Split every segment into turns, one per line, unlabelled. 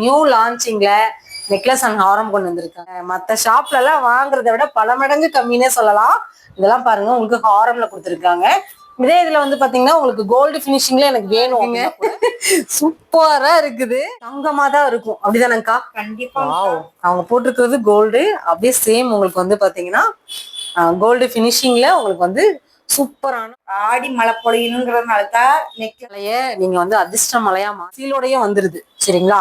New லான்ச்சிங்ல necklace and ஹாரம் கொண்டு வந்திருக்காங்க. மற்ற ஷாப்ல எல்லாம் வாங்குறத விட பல மடங்கு கம்மினே சொல்லலாம். இதெல்லாம் பாருங்க உங்களுக்கு ஹாரம்ல கொடுத்துருக்காங்க. இதே இதுல வந்து பாத்தீங்கன்னா உங்களுக்கு கோல்டு பினிஷிங்ல எனக்கு வேணும் சூப்பரா இருக்குது. தங்கமா தான் இருக்கும். அப்படிதானேக்கா
கண்டிப்பா
வாவ் அவங்க போட்டிருக்கிறது கோல்டு அப்படியே சேம் உங்களுக்கு வந்து பாத்தீங்கன்னா கோல்டு ஃபினிஷிங்ல உங்களுக்கு வந்து சூப்பரான
ஆடி மழை பொழியணுங்கிறதுனால தான் நெக்லஸ்
மலைய நீங்க வந்து அதிர்ஷ்ட மலையா சீலோடய வந்துருது. சரிங்களா?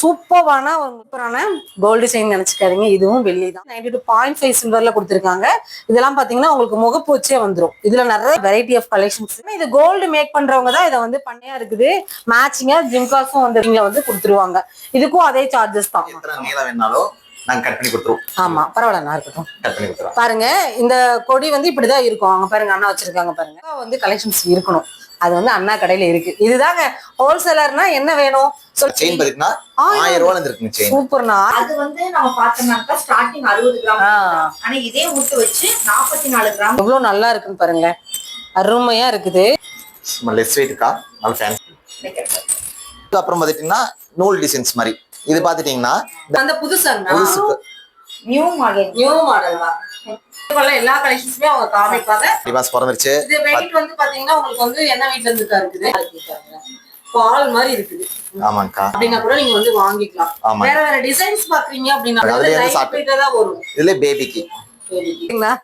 சூப்பரான ஒரு சூப்பரான கோல்டு செயின் நினைச்சுக்காதீங்க. இதுவும் வெள்ளி தான். நைன்டி டூ பாயிண்ட் ஃபைவ் சில்வர்ல கொடுத்துருக்காங்க. இதெல்லாம் பாத்தீங்கன்னா உங்களுக்கு முகப்பு வச்சே வந்துரும். இதுல நிறைய வெரைட்டி ஆஃப் கலெக்ஷன்ஸ் இது கோல்டு மேக் பண்றவங்க தான் இதை வந்து பண்ணையா இருக்குது. மேட்சிங்கா ஜிம்காஸும் வந்து இங்க வந்து கொடுத்துருவாங்க. இதுக்கும் அதே சார்ஜஸ் தான்.
எத்தனை நீளம் வேணாலும் நாங்க கட் பண்ணி கொடுத்துருவோம்.
ஆமா பரவாயில்ல இருக்கட்டும்.
கட் பண்ணி கொடுத்துருவோம்.
பாருங்க இந்த கொடி வந்து இப்படிதான் இருக்கும். அவங்க பாருங்க அண்ணா வச்சிருக்காங்க பாருங்க. வந்து கலெக்ஷன்ஸ் இருக்கணும். அது வந்து அண்ணா கடையில இருக்கு. இதுதாங்க ஹோல்சேலர்னா என்ன வேணும்?
செயின் பாத்தீங்கன்னா ஆயிரம் ரூபாய் இருக்குங்க செயின்
சூப்பர்ண்ணா.
அது வந்து நம்ம பார்த்தோம்னாக்கா ஸ்டார்டிங் அறுபது கிராம். ஆனா இதே முட்டு வச்சு நாற்பத்தி நாலு கிராம்
எவ்வளவு நல்லா இருக்குன்னு பாருங்க. அருமையா இருக்குது.
லெஸ் வெயிட்டுக்கா நல்ல ஃபேன்சி அப்புறம் பாத்துட்டீங்கன்னா நூல் டிசைன்ஸ் மாதிரி. இது பாத்துட்டீங்கன்னா
அந்த புதுசாங்க
புதுசுக்கு
நியூ மாடல்
நியூ மாடல் தான். எல்லா கலெக்ஷன்ஸுமே அவங்க காமிப்பாங்க.
டிமாஸ் பிறந்துருச்சு.
இது வெயிட் வந்து பாத்தீங்கன்னா உங்களுக்கு வந்து என்ன வீட்ல இருந்து இருக்குது. பால் மாதிரி இருக்குது.
ஆமாங்கக்கா
அப்படின்னா கூட நீங்க வந்து வாங்கிக்கலாம். வேற வேற டிசைன்ஸ் பாக்குறீங்க அப்படின்னா தான் வரும்.
இதுல பேபிக்கு?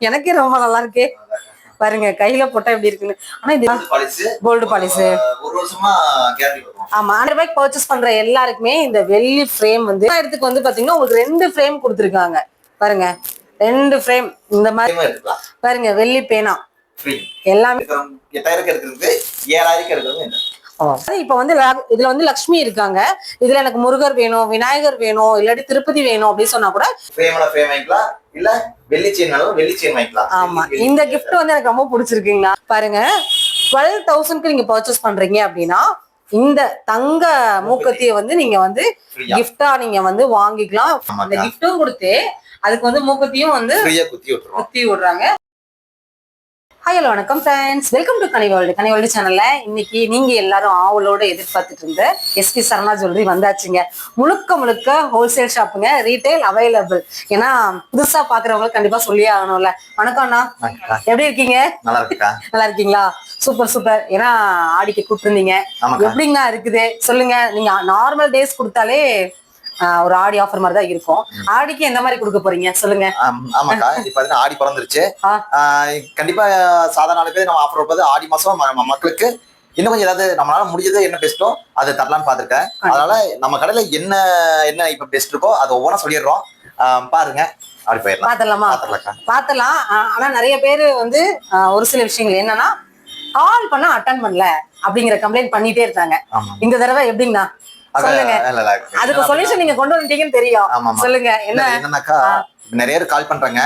எனக்கே ரொம்ப நல்லா இருக்கே. பாருங்க கையில போட்டா எப்படி இருக்குன்னு. ஆனா இது
பாலிசு
கோல்டு
கொடுக்கும்
ஆமா ஹண்ட்ரட் ரூபாய்க்கு பர்ச்சேஸ் பண்ற எல்லாருக்குமே இந்த வெள்ளி ஃப்ரேம் வந்து இடத்துக்கு வந்து பாத்தீங்கன்னா உங்களுக்கு ரெண்டு ஃப்ரேம் கொடுத்துருக்காங்க. பாருங்க. ரெண்டு ஃப்ரேம் இந்த மாதிரி பாருங்க வெள்ளி பேனா. எல்லாமே
எட்டாயிரம் எடுக்கிறது ஏழாயிரம் எடுக்கிறது என்ன?
இப்ப வந்து இதுல வந்து லக்ஷ்மி இருக்காங்க. இதுல எனக்கு முருகர் வேணும் விநாயகர் வேணும் இல்லாட்டி திருப்பதி வேணும் அப்படின்னு சொன்னா கூட
இல்ல வெள்ளி செயின்
ஆமா. இந்த gift வந்து எனக்கு ரொம்ப பிடிச்சிருக்குங்களா? பாருங்க. டுவெல் தௌசண்ட்க்கு நீங்க பர்ச்சேஸ் பண்றீங்க அப்படின்னா இந்த தங்க மூக்கத்திய வந்து நீங்க வந்து. கிஃப்டா நீங்க வந்து வாங்கிக்கலாம். அந்த கிஃப்டும் கொடுத்து அதுக்கு வந்து மூக்கத்தையும் வந்து
குத்தி விட்டுருவோம்
குத்தி விடுறாங்க. ஹாய் ஹலோ வணக்கம் ஃப்ரெண்ட்ஸ் வெல்கம் டு கனிவால்டு கனிவால்டு சேனல்ல இன்னைக்கு நீங்க எல்லாரும் ஆவலோட எதிர்பார்த்துட்டு இருந்த எஸ்பி சரணா ஜுவல்லரி வந்தாச்சுங்க. முழுக்க முழுக்க ஹோல்சேல் ஷாப்புங்க ரீட்டைல் அவைலபிள் ஏன்னா புதுசா பாக்குறவங்களுக்கு கண்டிப்பா சொல்லியே ஆகணும்ல. வணக்கம் அண்ணா. எப்படி இருக்கீங்க?
நல்லா
இருக்கீங்களா? Super super. ஏன்னா ஆடிக்கு கூப்பிட்டுருந்தீங்க. எப்படிங்கண்ணா இருக்குது? சொல்லுங்க. நீங்க நார்மல் டேஸ் கொடுத்தாலே ஒரு ஆடி ஆஃபர் மாதிரி தான் இருக்கும். ஆடிக்கு எந்த மாதிரி கொடுக்க போறீங்க? சொல்லுங்க.
ஆம், ஆமாக்கா இப்ப ஆடி பிறந்துருச்சு. கண்டிப்பா சாதாரண நாளுக்கு நம்ம ஆஃபர் வைப்பது ஆடி மாசம் மக்களுக்கு இன்னும் கொஞ்சம் ஏதாவது நம்மளால முடிஞ்சது என்ன பெஸ்ட்டோ அதை தரலாம்னு பார்த்திருக்கேன் அதனால நம்ம கடையில என்ன என்ன இப்ப பெஸ்ட் இருக்கோ அதை ஒவ்வொன்றா சொல்லிடுறோம். பாருங்க. அப்படி போயிடலாம்.
பாத்திரலாமா? ஆஹ் ஆனா நிறைய பேர் வந்து ஒரு சில விஷயங்கள் என்னன்னா கால் பண்ணா அட்டன் பண்ணல அப்படிங்கிற கம்ப்ளைண்ட் பண்ணிட்டே இருக்காங்க. இந்த தடவை எப்படின்னா
அது-
சொல்லுங்க. அதுக்கு சொல்யூஷன் நீங்க கொண்டு வந்துட்டீங்கன்னு தெரியும். சொல்லுங்க என்ன?
என்னன்னாக்கா நிறைய பேர் கால் பண்றாங்க.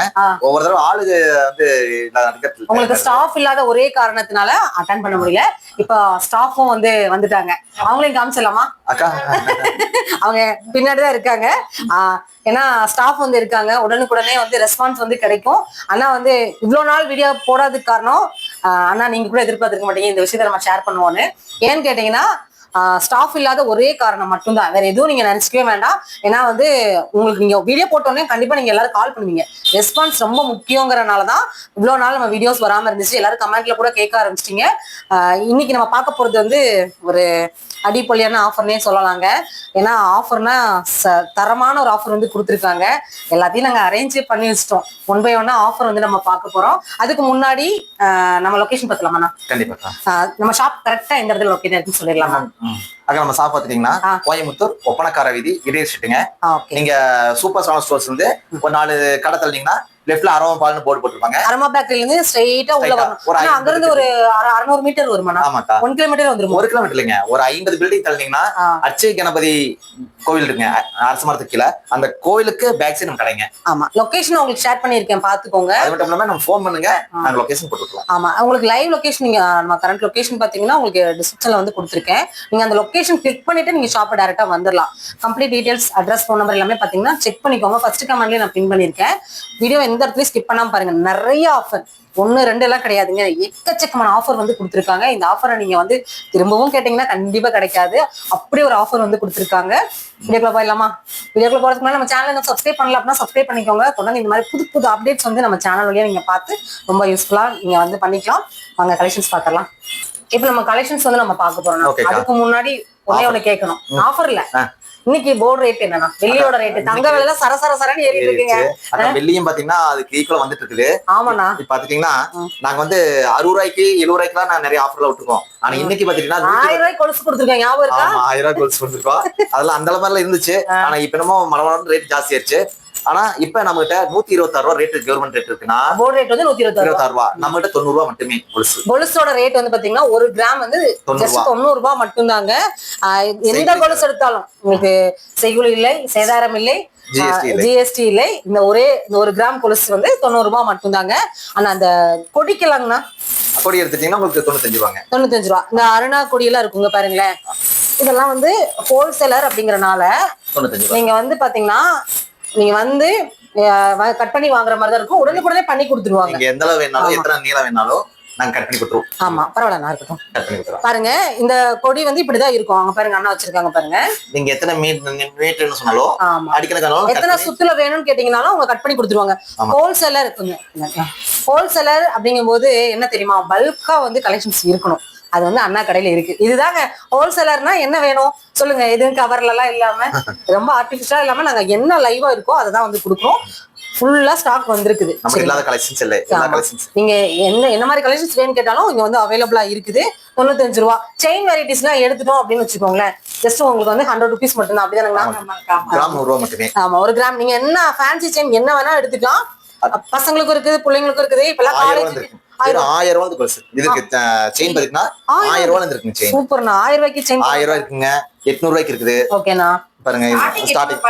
ஒவ்வொரு தடவை ஆளுங்க வந்து
உங்களுக்கு ஸ்டாஃப் இல்லாத ஒரே காரணத்தினால அட்டன் பண்ண முடியல. இப்போ ஸ்டாஃபும் வந்து வந்துட்டாங்க. அவங்களையும் காமிச்சிடலாமா?
அக்கா.
அவங்க பின்னாடிதான் இருக்காங்க. ஏன்னா ஸ்டாஃப் வந்து இருக்காங்க. உடனுக்குடனே வந்து ரெஸ்பான்ஸ் வந்து கிடைக்கும். ஆனா வந்து இவ்வளவு நாள் வீடியோ போடாததுக்கு காரணம் அண்ணா நீங்க கூட எதிர்பார்த்திருக்க மாட்டீங்க. இந்த விஷயத்த நம்ம ஷேர் பண்ணுவோன்னு ஏன்னு கேட்டீங்கன்னா ஸ்டாஃப் இல்லாத ஒரே காரணம் மட்டும்தான். வேற எதுவும் நீங்க நினைச்சுக்கவே வேண்டாம். ஏன்னா வந்து உங்களுக்கு நீங்க வீடியோ போட்டோன்னே கண்டிப்பா நீங்க எல்லாரும் கால் பண்ணுவீங்க. ரெஸ்பான்ஸ் ரொம்ப முக்கியங்கிறனால தான் இவ்வளவு நாள் நம்ம வீடியோஸ் வராம இருந்துச்சு. எல்லாரும் கமெண்ட்ல கூட கேட்க ஆரம்பிச்சிட்டீங்க. இன்னைக்கு நம்ம பார்க்க போறது வந்து ஒரு அடிப்பொலியான ஆஃபர்னே சொல்லலாங்க. ஏன்னா ஆஃபர்னா தரமான ஒரு ஆஃபர் வந்து கொடுத்துருக்காங்க. எல்லாத்தையும் நாங்கள் அரேஞ்சே பண்ணி வச்சிட்டோம். ஒன் பை ஒன்னா ஆஃபர் வந்து நம்ம பார்க்க போறோம். அதுக்கு முன்னாடி நம்ம லொகேஷன் பார்த்துலாமாண்ணா
கண்டிப்பாக்கா
ஆஹ் நம்ம ஷாப் கரெக்டா எந்த இடத்துல லொக்கேட் இருக்குன்னு சொல்லிடலாமா?
ம். அக்கா நம்ம சாப்பிட்டு பாத்துட்டீங்கன்னா. கோயம்புத்தூர் ஒப்பனக்கார வீதி இதே
ஓகே.
நீங்க சூப்பர் சான ஸ்டோர்ஸ் வந்து ஒரு நாலு கடை தள்ளினீங்கன்னா லெஃப்ட்ல அரவம் பால்னு போர்டு போட்டிருப்பாங்க.
அரமா பேக்கரில இருந்து ஸ்ட்ரெயிட்டா உள்ள வரணும். அங்க இருந்து ஒரு அற- அறுநூறு மீட்டர் வருமாண்ணா?
ஆமாக்கா.
ஒன் கிலோமீட்டர் வந்துருமா?
ஒரு கிலோமீட்டர் இல்லைங்க. ஒரு ஐம்பது பில்டிங் தள்ளினீங்கன்னா
ஆ.
அச்சய கணபதி கோவில் இருக்குங்க. அரச மரத்துக்கு கீழே. அந்த கோவிலுக்கு பேக் சைடு நம்ம கடைங்க.
ஆமா. லொகேஷன் உங்களுக்கு ஷேர் பண்ணியிருக்கேன். பாத்துக்கோங்க
அது மட்டும் இல்லாம நம்ம ஃபோன் பண்ணுங்க. நாங்க லொகேஷன் போட்டுக்கலாம்.
ஆமா. உங்களுக்கு லைவ் லொகேஷன் நீங்க நம்ம கரண்ட் லொகேஷன் பாத்தீங்கன்னா உங்களுக்கு டிஸ்கிரிப்ஷன்ல வந்து கொடுத்துருக்கேன். நீங்க அந்த லொகேஷன் கிளிக் பண்ணிட்டு நீங்க ஷாப்பை டேரக்டா வந்துடலாம். Complete details address phone number எல்லாமே பாத்தீங்கன்னா செக் பண்ணிக்கோங்க. ஃபர்ஸ்ட் கமெண்ட்லயே நான் பின் பண்ணிருக்கேன் வீடியோ எந்த இடத்துலயும் ஸ்கிப் பண்ணாம பாருங்க. நிறைய ஆஃபர் ஒண்ணு ரெண்டு எல்லாம் கிடையாதுங்க. எக்கச்சக்கமான ஆஃபர் வந்து கொடுத்துருக்காங்க. இந்த ஆஃபரை நீங்க வந்து திரும்பவும் கேட்டீங்கன்னா கண்டிப்பா கிடைக்காது. அப்படி ஒரு ஆஃபர் வந்து கொடுத்துருக்காங்க. வீடியோக்குள்ள போயிடலாமா? வீடியோக்குள்ள போறதுக்கு முன்னாடி நம்ம சேனல் சப்ஸ்கிரைப் பண்ணல அப்படின்னா சப்ஸ்கிரைப் பண்ணிக்கோங்க. தொடர்ந்து இந்த மாதிரி புது புது அப்டேட்ஸ் வந்து நம்ம சேனல் வழியா நீங்க பார்த்து ரொம்ப யூஸ்ஃபுல்லா நீங்க வந்து பண்ணிக்கலாம். வாங்க கலெக்ஷன்ஸ் பார்க்கலாம் இப்போ நம்ம கலெக்ஷன்ஸ் வந்து நம்ம பார்க்க போறோம். அதுக்கு முன்னாடி ஒன்னே ஒண்ணு கேட்கணும். ஆஃபர் இல்ல.
ஆ.
இன்னைக்கு போர்டு ரேட் என்னன்னா? வெள்ளியோட ரேட் தங்க விலை சர சர சரன்னு ஏறிட்டு இருக்குங்க.
வெள்ளியும் பாத்தீங்கன்னா அதுக்கு ஈக்குவலா வந்துட்டு இருக்குது.
ஆமாண்ணா.
இப்ப பாத்துட்டீங்கன்னா நாங்க வந்து அறுபது ரூபாய்க்கு எழுபது ரூபாய்க்கு நான் நிறைய ஆஃபர்ல விட்டுருக்கோம். ஆனா இன்னைக்கு பாத்தீங்கன்னா
ஆயிரம் ரூபாய் கொலுசு கொடுத்துருக்காங்க. ஞாபகம் இருக்கா?
ஆயிரம் ரூபாய் கோல்ஸ் கொடுத்துருக்கோம். அதெல்லாம் அந்த அளவுல இருந்துச்சு. ஆனா இப்ப என்னமோ மலமலம் ரேட் ஜாஸ்தி ஆயிருச்சு ஆனா இப்ப நம்ம கிட்ட நூத்தி இருபத்தாறு ரூபா ரேட் கவர்மெண்ட் ரேட் இருக்குன்னா
போர்டு ரேட் வந்து நூத்தி இருபத்தி ரூபா.
இருபத்தாறு ரூபா. நம்ம கிட்ட தொண்ணூறு ரூபா மட்டுமே கொலுசு.
கொலுசோட ரேட் வந்து பாத்தீங்கன்னா ஒரு கிராம் வந்து
தொண்ணூறு ரூபா.
ரூபாய் மட்டும்தாங்க. ஆஹ் எந்த கொலுசு எடுத்தாலும் உங்களுக்கு செய்குலி இல்லை சேதாரம் இல்லை. ஜிஎஸ்டி இல்லை. இந்த ஒரே ஒரு கிராம் கொலுசு வந்து தொண்ணூறு ரூபாய் மட்டும்தாங்க. ஆனா அந்த கொடிக்கலாங்கண்ணா.
கொடி எடுத்துட்டீங்கன்னா உங்களுக்கு தொண்ணூத்தஞ்சு ரூபாங்க.
தொண்ணூத்தஞ்சு ரூபா. இந்த அருணா கொடியெல்லாம் இருக்குங்க பாருங்களேன். இதெல்லாம் வந்து ஹோல்சேலர் அப்படிங்கறனால நீங்க வந்து பாத்தீங்கன்னா நீங்க வந்து கட் பண்ணி வாங்குற மாதிரி தான் இருக்கும். உடனுக்குடனே பண்ணி கொடுத்துருவாங்க.
நீங்க எந்த அளவு வேணாலும் எத்தனை நீளம் வேணாலும் நாங்க கட் பண்ணி கொடுத்துருவோம்.
ஆமா பரவாயில்ல நான் இருக்கட்டும்.
கட் பண்ணி கொடுத்துருவோம்.
பாருங்க இந்த கொடி வந்து இப்படிதான் இருக்கும். அவங்க பாருங்க அண்ணா வச்சிருக்காங்க பாருங்க.
நீங்க எத்தனை மீட் மீட்டர்னு சொன்னாலும்
ஆமா.
அடிக்கணக்கானாலும் cut
எத்தனை சுத்துல வேணும்னு கேட்டீங்கனாலும் அவங்க கட் பண்ணி கொடுத்துருவாங்க. ஹோல்சேலர் ஹோல்சேலர் அப்படிங்கும்போது என்ன தெரியுமா? பல்கா வந்து கலெக்ஷன்ஸ் இருக்கணும். அது வந்து அண்ணா கடையில இருக்கு. இதுதாங்க ஹோல்சேலர்னா என்ன வேணும்? சொல்லுங்க எதுவும் கவர்ல எல்லாம் இல்லாம ரொம்ப ஆர்டிபிஷியலா இல்லாம நாங்க என்ன லைவா இருக்கோ அதை தான் வந்து கொடுக்குறோம். ஃபுல்லா ஸ்டாக் வந்திருக்குது. நீங்க என்ன என்ன மாதிரி கலெக்ஷன்ஸ் வேணும் கேட்டாலும் இங்க வந்து அவைலபிளா இருக்குது. தொண்ணூத்தஞ்சு ரூபா. செயின் வெரைட்டிஸ் எல்லாம் எடுத்துட்டோம் அப்படின்னு வச்சுக்கோங்களேன். ஜஸ்ட் உங்களுக்கு வந்து ஹண்ட்ரட் ருபீஸ் மட்டும் தான்
மட்டுமே.
ஆமா ஒரு கிராம். நீங்க என்ன ஃபேன்சி செயின் என்ன வேணா எடுத்துக்கலாம். பசங்களுக்கும் இருக்குது பிள்ளைங்களுக்கும் இருக்குது.
ஆயிரம் ரூபாய்
காலேஜ்
ஆயிரம் ரூபாய் கொலுசு இதுக்கு செயின் பாத்தீங்கன்னா
ஆயிரம்.
ரூபாய் இருக்குங்க செயின்
சூப்பர்ண்ணா. ஆயிரம் ரூபாய்க்கு செயின்
ஆயிரம் ரூபாய் இருக்குங்க. எட்நூறு ரூபாய்க்கு இருக்குது.
ஓகேண்ணா.
பாருங்க ஸ்டார்டிங்